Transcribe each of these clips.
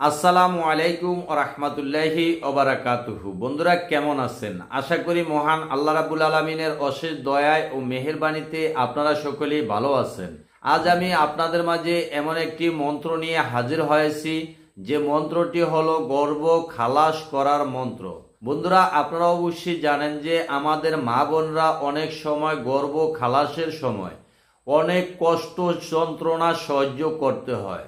আসসালামু আলাইকুম রহমতুল্লাহি ওবারাকাতুহু বন্ধুরা, কেমন আছেন? আশা করি মহান আল্লাহ রাবুল আলমিনের অশেষ দয়ায় ও মেহেরবানিতে আপনারা সকলেই ভালো আছেন। আজ আমি আপনাদের মাঝে এমন একটি মন্ত্র নিয়ে হাজির হয়েছি। যে মন্ত্রটি হলো গর্ব খালাস করার মন্ত্র। বন্ধুরা, আপনারা অবশ্যই জানেন যে আমাদের মা বোনরা অনেক সময় গর্ব খালাসের সময় অনেক কষ্ট, যন্ত্রণা সহ্য করতে হয়।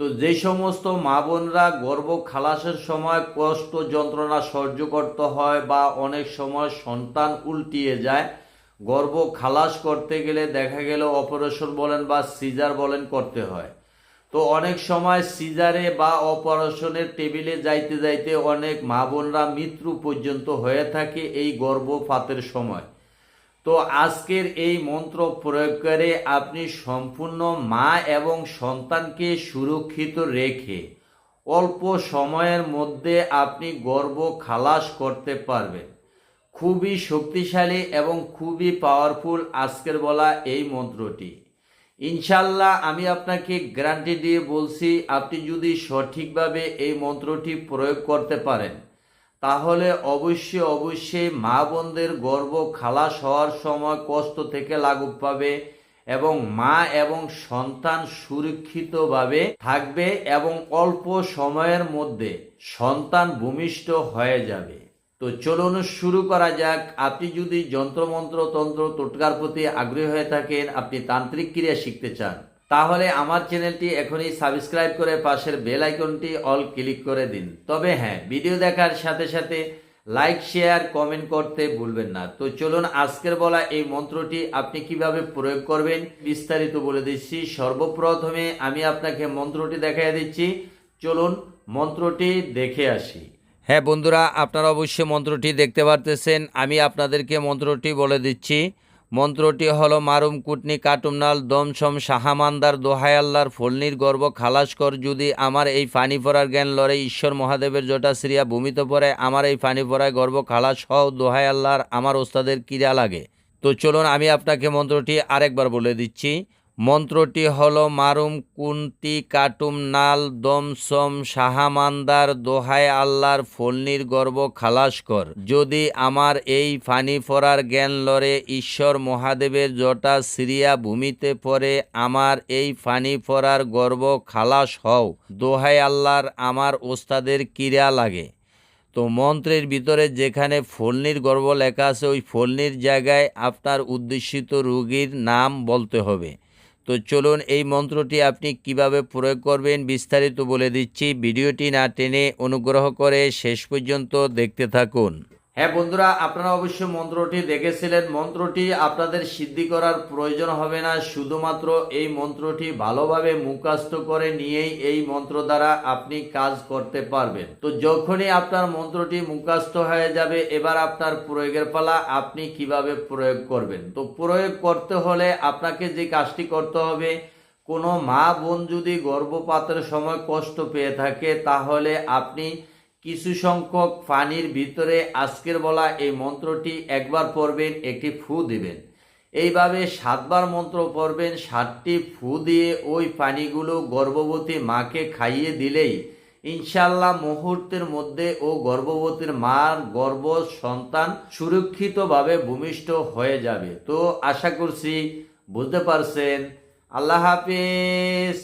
তো যে সমস্ত মা বোনরা গর্ভ খালাসের সময় কষ্ট যন্ত্রণা সহ্য করতে হয় বা অনেক সময় সন্তান উল্টিয়ে যায়, গর্ভ খালাস করতে গেলে দেখা গেল অপারেশন বলেন বা সিজার বলেন করতে হয়। তো অনেক সময় সিজারে বা অপারেশনের টেবিলে যাইতে যাইতে অনেক মা বোনরা মৃত্যু পর্যন্ত হয়ে থাকে এই গর্ভপাতের সময়। তো আজকের এই মন্ত্র প্রয়োগ করে আপনি সম্পূর্ণ মা এবং সন্তানকে সুরক্ষিত রেখে অল্প সময়ের মধ্যে আপনি গর্ব খালাস করতে পারবেন। খুবই শক্তিশালী এবং খুবই পাওয়ারফুল আজকের বলা এই মন্ত্রটি। ইনশাল্লাহ আমি আপনাকে গ্যারান্টি দিয়ে বলছি, আপনি যদি সঠিকভাবে এই মন্ত্রটি প্রয়োগ করতে পারেন তাহলে অবশ্যই অবশ্যই মা বোনদের গর্ভ খালাস হওয়ার সময় কষ্ট থেকে লাঘব পাবে এবং মা এবং সন্তান সুরক্ষিতভাবে থাকবে এবং অল্প সময়ের মধ্যে সন্তান ভূমিষ্ঠ হয়ে যাবে। তো চলুন শুরু করা যাক। আপনি যদি যন্ত্রমন্ত্র তন্ত্র টোটকার প্রতি আগ্রহী হয়ে থাকেন, আপনি তান্ত্রিক ক্রিয়া শিখতে চান। তাহলে আমার চ্যানেলটি এখনই সাবস্ক্রাইব করে পাশের বেল আইকনটি অল ক্লিক করে দিন। তবে হ্যাঁ ভিডিও দেখার সাথে সাথে লাইক, শেয়ার, কমেন্ট করতে ভুলবেন না। তো চলুন আজকের বলা এই মন্ত্রটি আপনি কীভাবে প্রয়োগ করবেন বিস্তারিত বলে দিচ্ছি। সর্বপ্রথমে আমি আপনাকে মন্ত্রটি দেখাই দিচ্ছি। চলুন মন্ত্রটি দেখে আসি। হ্যাঁ বন্ধুরা, আপনারা অবশ্যই মন্ত্রটি দেখতে পারতেছেন। আমি আপনাদেরকে মন্ত্রটি বলে দিচ্ছি। মন্ত্রটি হল, মারুম কুটনি কাটুমনাল দমসম সাহামান্দার দোহাই আল্লাহর ফলনির গর্ব খালাস কর, যদি আমার এই ফানি পড়ার জ্ঞান লড়ে, ঈশ্বর মহাদেবের জটা শ্রিয়া ভূমিত পড়ে, আমার এই ফানি পড়ায় গর্ব খালাস হও, দোহাই আল্লাহর আমার ওস্তাদের কিরা লাগে। তো চলুন, আমি আপনাকে মন্ত্রটি আরেকবার বলে দিচ্ছি। মন্ত্রটি হলো মারুম কুন্তি কাটুম নাল দমসম সাহামান্দার দোহাই আল্লাহর ফলনির গর্ব খালাস কর। যদি আমার এই ফানি ফরার জ্ঞান লড়ে, ঈশ্বর মহাদেবের জটা সিরিয়া ভূমিতে পড়ে, আমার এই ফানি ফরার গর্ব খালাস হও। দোহাই আল্লাহর আমার ওস্তাদের কিরা লাগে। তো মন্ত্রের ভিতরে যেখানে ফলনির গর্ব লেখা আছে, ওই ফলনির জায়গায় আপনার উদ্দেশিত রোগীর নাম বলতে হবে। তো চলুন এই মন্ত্রটি আপনি কীভাবে প্রয়োগ করবেন বিস্তারিত বলে দিচ্ছি। ভিডিওটি না টেনে অনুগ্রহ করে শেষ পর্যন্ত দেখতে থাকুন। হ্যাঁ বন্ধুরা, আপনারা অবশ্যই মন্ত্রটি দেখেছিলেন। মন্ত্রটি আপনাদের সিদ্ধি করার প্রয়োজন হবে না। শুধুমাত্র এই মন্ত্রটি ভালোভাবে মুখাস্ত করে নিয়েই এই মন্ত্র দ্বারা আপনি কাজ করতে পারবেন। তো যখনই আপনার মন্ত্রটি মুখাস্ত হয়ে যাবে, এবার আপনার প্রয়োগের পালা আপনি কীভাবে প্রয়োগ করবেন? তো প্রয়োগ করতে হলে আপনাকে যে কাজটি করতে হবে, কোনো মা বোন যদি গর্ভপাতের সময় কষ্ট পেয়ে থাকে, তাহলে আপনি কিছু সংখ্যক পানির ভিতরে আজকের বলা এই মন্ত্রটি একবার পড়বেন, একটি ফু দিবেন। এইভাবে সাতবার মন্ত্র পড়বেন, সাতটি ফু দিয়ে ওই পানিগুলো গর্ভবতী মাকে খাইয়ে দিলেই ইনশাল্লাহ মুহূর্তের মধ্যে ও গর্ভবতীর মার গর্ভ সন্তান সুরক্ষিতভাবে ভূমিষ্ঠ হয়ে যাবে। তো আশা করছি বুঝতে পারছেন। আল্লাহ হাফিজ।